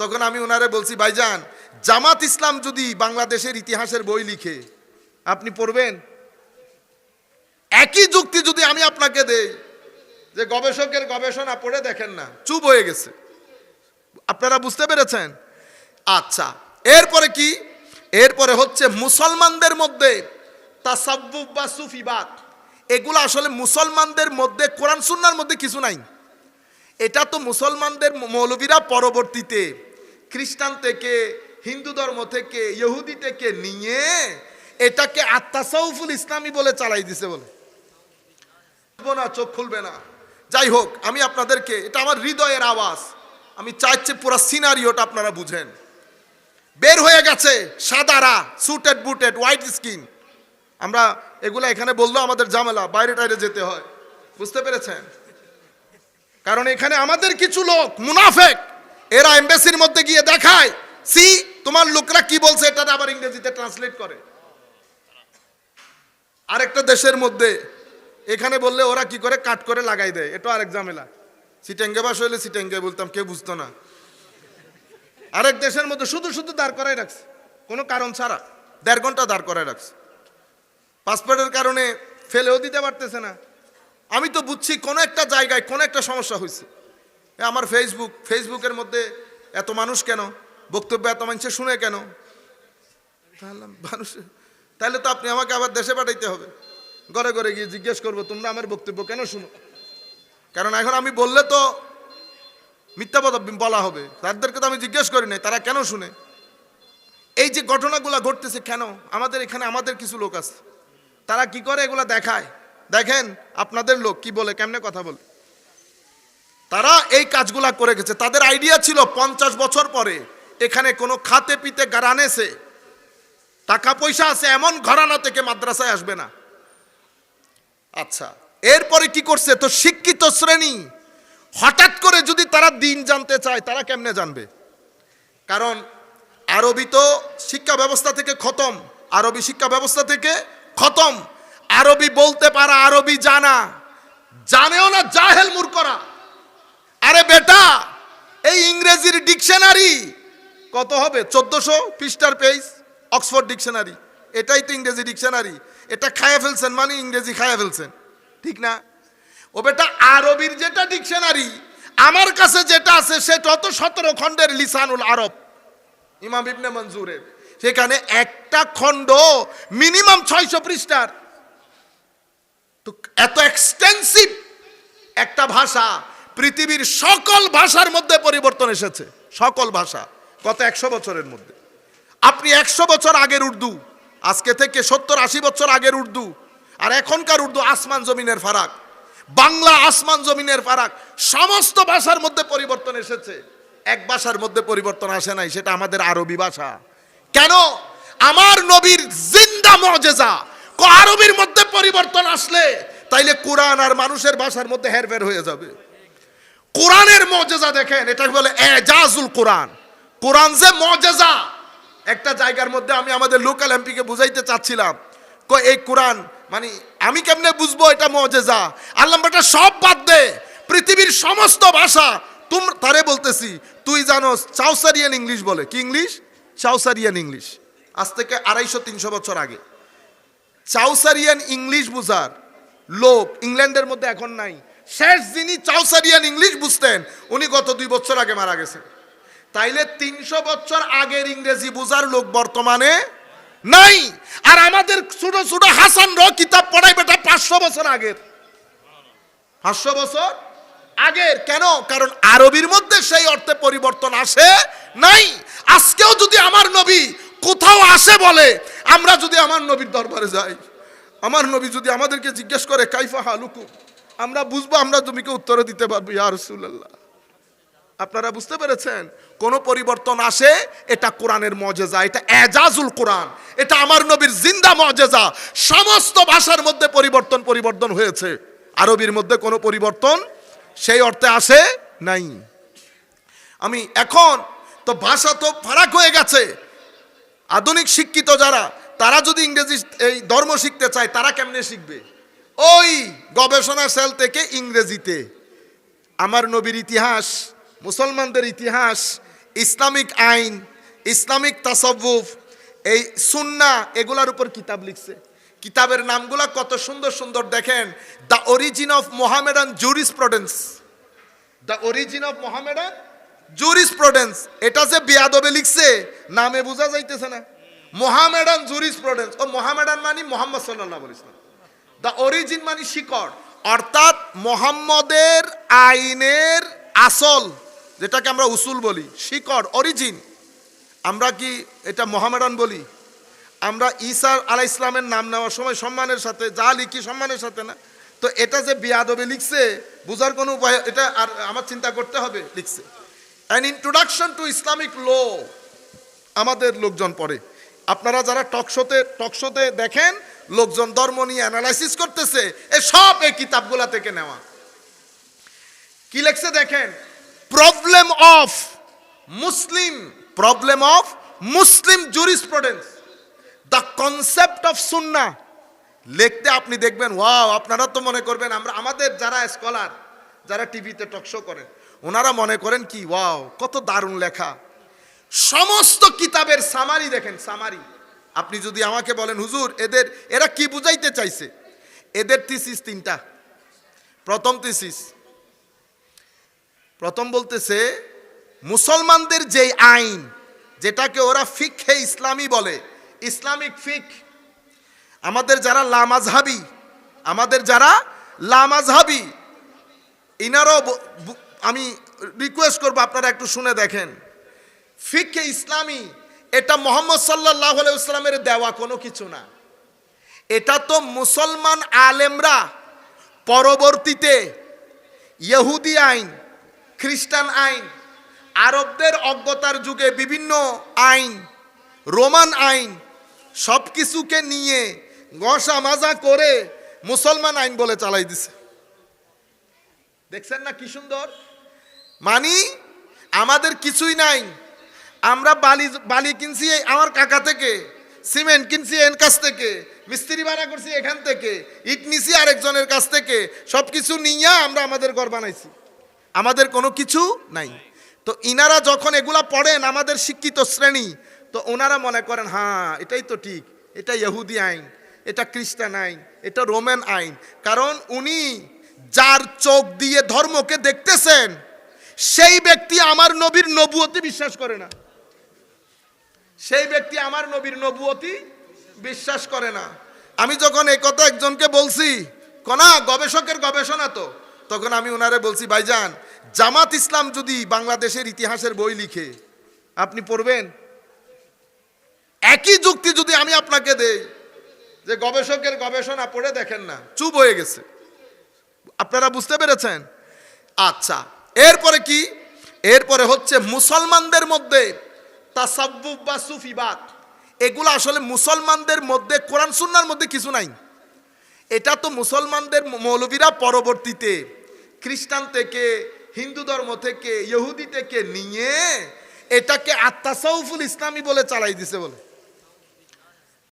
তখন আমি ওনারে বলছি, ভাইজান, জামাত ইসলাম যদি বাংলাদেশের ইতিহাসের বই লিখে, আপনি পড়বেন? একই যুক্তি যদি আমি আপনাকে দেই, যে গবেষকের গবেষণা পড়ে দেখেন না, চুপ হয়ে গেছে। আপনারা বুঝতে পেরেছেন? আচ্ছা এরপরে কি? এরপরে হচ্ছে মুসলমানদের মধ্যে তাসাব্বুফ বা সুফিবাদ। এগুলো আসলে মুসলমানদের মধ্যে, কোরআন সুন্নার মধ্যে কিছু নাই। এটা তো মুসলমানদের মৌলবীরা পরবর্তীতে খ্রিস্টান থেকে, হিন্দু ধর্ম থেকে, ইহুদি থেকে নিয়ে এটাকে আত্মাসাউফুল ইসলামী বলে চালাই দিছে বলে। না, চোখ খুলবে না। যাই হোক, আমি আপনাদেরকে, এটা আমার হৃদয়ের আওয়াজ। আমি চাইছি পুরো সিনারিওটা আপনারা বুঝেন। বের হয়ে গেছে সাদারা সুটেড বুটেড হোয়াইট স্কিন আমরা এগুলা এখানে বলল আমাদের জামেলা বাইরে টাইরে যেতে হয়। বুঝতে পেরেছেন? কারণ এখানে আমাদের কিছু লোক, মুনাফেক। এরা এমবেসির মধ্যে গিয়ে দেখায়, সি, তোমার লোকরা কি বলছে? এটা আবার ইংরেজিতে ট্রান্সলেট করে। আরেকটা দেশের মধ্যে, এখানে বললে ওরা কি করে? কাট করে লাগাই দেয়। এটা আরেক ঝামেলা। সিটেঙ্গে বাস হইলে সিটেঙ্গে বলতাম, কেউ বুঝতো না। আরেক দেশের মধ্যে শুধু শুধু দাঁড় করাই রাখছে। কোনো কারণ ছাড়া, দেড় ঘণ্টা দাঁড় করাই রাখছে। পাসপোর্টের কারণে ফেলেও দিতে পারতেছে না। আমি তো বুঝছি, কোনো একটা জায়গায় কোনো একটা সমস্যা হয়েছে আমার ফেসবুক ফেসবুকের মধ্যে এত মানুষ কেন? বক্তব্য এত মানুষে শুনে কেন? তাহলে মানুষ, তাহলে তো আপনি আমাকে আবার দেশে পাঠাইতে হবে। ঘরে ঘরে গিয়ে জিজ্ঞেস করব, তোমরা আমার বক্তব্য কেন শুনো? কারণ এখন আমি বললে তো মিথ্যা বলা হবে। তাদেরকে তো আমি জিজ্ঞেস করি নাই, তারা কেন শুনে? এই যে ঘটনাগুলো ঘটতেছে কেন? আমাদের এখানে আমাদের কিছু লোক আছে। তারা কি করে এগুলা দেখায়? দেখেন, আপনাদের লোক কি বলে, কেমনে কথা বলে? তারা এই কাজগুলা করে গেছে। তাদের আইডিয়া ছিল পঞ্চাশ বছর পরে এখানে কোনো খাতে পিতে গারানেছে টাকা পয়সা আছে, এমন ঘরানা থেকে মাদ্রাসায় আসবে না। আচ্ছা এরপরে কি করছে? তো শিক্ষিত শ্রেণি, হঠাৎ করে যদি তারা দিন জানতে চায়, তারা কেমনে জানবে? কারণ আরবি তো শিক্ষা ব্যবস্থা থেকে খতম, আরবি শিক্ষা ব্যবস্থা থেকে খতম। আরবি বলতে পারা, আরবি জানা। জানেও না জাহেল মূর্খরা। আরে বেটা, এই ইংরেজির ডিকশনারি কত হবে? চোদ্দশো পৃষ্ঠার পেজ, অক্সফোর্ড ডিকশনারি। এটাই তো ইংরেজি ডিকশনারি। এটা খায়া ফেলছেন মানে ইংরেজি খায়া ফেলছেন। ঠিক না? ও বেটা, আরবির যেটা ডিকশনারি, আমার কাছে যেটা আছে সেটা তো সতেরো খণ্ডের লিসানুল আরব, ইমাম ইবনে মঞ্জুরের সেখানে একটা খণ্ড মিনিমাম ছয়শো পৃষ্ঠার। তো এত এক্সটেন্সিভ একটা ভাষা পৃথিবীর সকল ভাষার মধ্যে পরিবর্তন এসেছে। সকল ভাষা। গত একশো বছরের মধ্যে। আপনি একশো বছর আগের উর্দু, আজকে থেকে সত্তর আশি বছর আগের উর্দু, আর এখনকার উর্দু আসমান জমিনের ফারাক। বাংলা আসমান জমিনের ফারাক। সমস্ত ভাষার মধ্যে পরিবর্তন এসেছে। এক ভাষার মধ্যে পরিবর্তন আসে নাই, সেটা আমাদের আরবি ভাষা। কেন? আমার নবীর জিন্দা মজেজা। আরবির মধ্যে পরিবর্তন আসলে, তাইলে কোরআন আর মানুষের ভাষার মধ্যে হেরফের হয়ে যাবে। কোরআনের মজেজা দেখেন, এটা বলে এজাজুল কোরআন। কোরআন যে মজেজা একটা জায়গার মধ্যে আমি আমাদের লোকাল এমপিকে বুঝাইতে চাচ্ছিলাম এই কোরআন মানে আমি কেমনে বুঝব এটা মজেজা আল্লাহ সব বাদ দে, পৃথিবীর সমস্ত ভাষা, তুম তারে বলতেছি, তুই জানোস, চাউসারিয়ান ইংলিশ বলে। কি ইংলিশ? চাউসারিয়ান ইংলিশ। আজ থেকে আড়াইশো, তিনশো বছর আগে। চাউসারিয়ান ইংলিশ বুঝার লোক ইংল্যান্ডের মধ্যে এখন নাই। শেষ যিনি চাউসারিয়ান ইংলিশ বুঝতেন, উনি গত দুই বছর আগে মারা গেছেন। তাইলে তিনশো বছর আগের ইংরেজি বুঝার লোক বর্তমানে নাই। আর আমাদের ছোট ছোট র কিতাব পড়াই বেটা পাঁচশো বছর আগের। পাঁচশো বছর আগের, কেন? কারণ আরবির মধ্যে সেই অর্থে পরিবর্তন আসে নাই। আজকেও যদি আমার নবী কোথাও আসে বলে, আমরা যদি আমার নবীর দরবারে যাই, আমার নবী যদি আমাদেরকে জিজ্ঞেস করে, কাইফা হালুকু আমরা বুঝব, আমরা তুমিকে উত্তর দিতে পারব, ইয়া রসুল্লাহ আপনারা বুঝতে পেরেছেন? কোন পরিবর্তন আসে, এটা কোরআনের মজেজা, এটা এজাজুল কোরআন, এটা আমার নবীর জিন্দা মজেজা। সমস্ত ভাষার মধ্যে পরিবর্তন পরিবর্তন হয়েছে। আরবির মধ্যে কোনো পরিবর্তন সেই অর্থে আসে নাই। আমি এখন, তো ভাষা তো ফারাক হয়ে গেছে। আধুনিক শিক্ষিত যারা, তারা যদি ইংরেজি এই ধর্ম শিখতে চায়, তারা কেমনে শিখবে? ওই গবেষণা সেল থেকে ইংরেজিতে। আমার নবীর ইতিহাস, মুসলমানদের ইতিহাস, ইসলামিক আইন, ইসলামিক তাসাব্বুফ, এই সুন্না, এগুলার উপর কিতাব লিখছে। কিতাবের নামগুলা কত সুন্দর সুন্দর দেখেন। The origin of Mohammedan jurisprudence the origin of Mohammedan jurisprudence এটা যে বিয়াদবে লিখছে, নামে বোঝা যাইতেছে না। মোহামেডান জুরিসপ্রুডেন্স ও মোহামেডান মানে মোহাম্মদ সাল্লাল্লাহু আলাইহি ওয়াসাল্লাম। দ্য অরিজিন মানে শিকড়। অর্থাৎ মোহাম্মদের আইনের আসল, যেটাকে আমরা উসুল বলি, শিকড় অরিজিন আমরা কি এটা মোহামেডান বলি? আমরা ঈসা আলা ইসলামের নাম নেওয়ার সময় সম্মানের সাথে, যা লিখি সম্মানের সাথে না। তো এটা যে বিয়াদবে লিখছে, বোঝার কোনো উপায়, এটা আর আমার চিন্তা করতে হবে, লিখছে। An introduction to Islamic law আমাদের লোকজন পড়ে। আপনারা যারা টকশোতে টকশোতে দেখেন লোকজন ধর্ম নিয়ে অ্যানালাইসিস করতেছে, এ সব এই কিতাবগুলা থেকে নেওয়া। কি লেখছে দেখেন? Problem of Muslim problem of Muslim jurisprudence the concept of সুন্না লিখতে আপনি দেখবেন ওয়াও আপনারা তো মনে করবেন আমরা, আমাদের যারা স্কলার যারা টিভিতে টকশো করেন, ওনারা মনে করেন কি? ওয়াও কত দারুণ লেখা। সমস্ত কিতাবের সামারি দেখেন সামারি আপনি যদি আমাকে বলেন, হুজুর, এদের, এরা কি বুঝাইতে চাইছে? এদের থিসিস তিনটা। প্রথম থিসিস প্রথম বলতেছে, মুসলমানদের যেই আইন, যেটাকে ওরা ফিকহে ইসলামী বলে, ইসলামিক ফিক, আমাদের যারা লামাজহাবি আমাদের যারা লামাজহাবি ইনারও আমি রিকোয়েস্ট করব আপনারা একটু শুনে দেখেন। ফিকে ইসলামী এটা মোহাম্মদ সাল্লাহ ইসলামের দেওয়া কোনো কিছু না। এটা তো মুসলমান আলেমরা পরবর্তীতে ইহুদি আইন, খ্রিস্টান আইন, আরবদের অজ্ঞতার যুগে বিভিন্ন আইন, রোমান আইন সব কিছুকে নিয়ে গসা মাজা করে মুসলমান আইন বলে চালাই দিছে। দেখছেন না কি সুন্দর? মানি আমাদের কিছুই নাই। আমরা বালি বালি কিনছি আমার কাকা থেকে, সিমেন্ট কিনছি এর কাছ থেকে, মিস্ত্রি ভাড়া করছি এখান থেকে, ইট নিছি আরেকজনের কাছ থেকে সব কিছু নিয়ে আমরা আমাদের ঘর বানাইছি। আমাদের কোনো কিছু নাই। তো ইনারা যখন এগুলা পড়েন, আমাদের শিক্ষিত শ্রেণি, তো ওনারা মনে করেন হ্যাঁ এটাই তো ঠিক, এটা ইহুদি আইন, এটা খ্রিস্টান আইন, এটা রোমান আইন। কারণ উনি যার চোখ দিয়ে ধর্মকে দেখতেছেন, সেই ব্যক্তি আমার নবীর নবুয়তি বিশ্বাস করে না। সেই ব্যক্তি আমার নবীর নবুয়তি বিশ্বাস করে না। আমি যখন এই কথা একজনকে বলছি, কনা, গবেষকের গবেষণা তো, তখন আমি ওনারে বলছি, ভাইজান, জামাত ইসলাম যদি বাংলাদেশের ইতিহাসের বই লিখে, আপনি পড়বেন? একই যুক্তি যদি আমি আপনাকে দেই, যে গবেষকের গবেষণা পড়ে দেখেন না, চুপ হয়ে গেছে। আপনারা বুঝতে পেরেছেন? আচ্ছা এরপরে কি? এরপরে হচ্ছে মুসলমানদের মধ্যে তাসাব্বুব বা সুফিবাদ এগুলো আসলে মুসলমানদের মধ্যে, কোরআন সুন্নার মধ্যে কিছু নাই। এটা তো মুসলমানদের মৌলবীরা পরবর্তীতে খ্রিস্টান থেকে, হিন্দু ধর্ম থেকে, ইহুদি থেকে নিয়ে এটাকে আত্মাসাউফুল ইসলামী বলে চালাই দিছে বলে।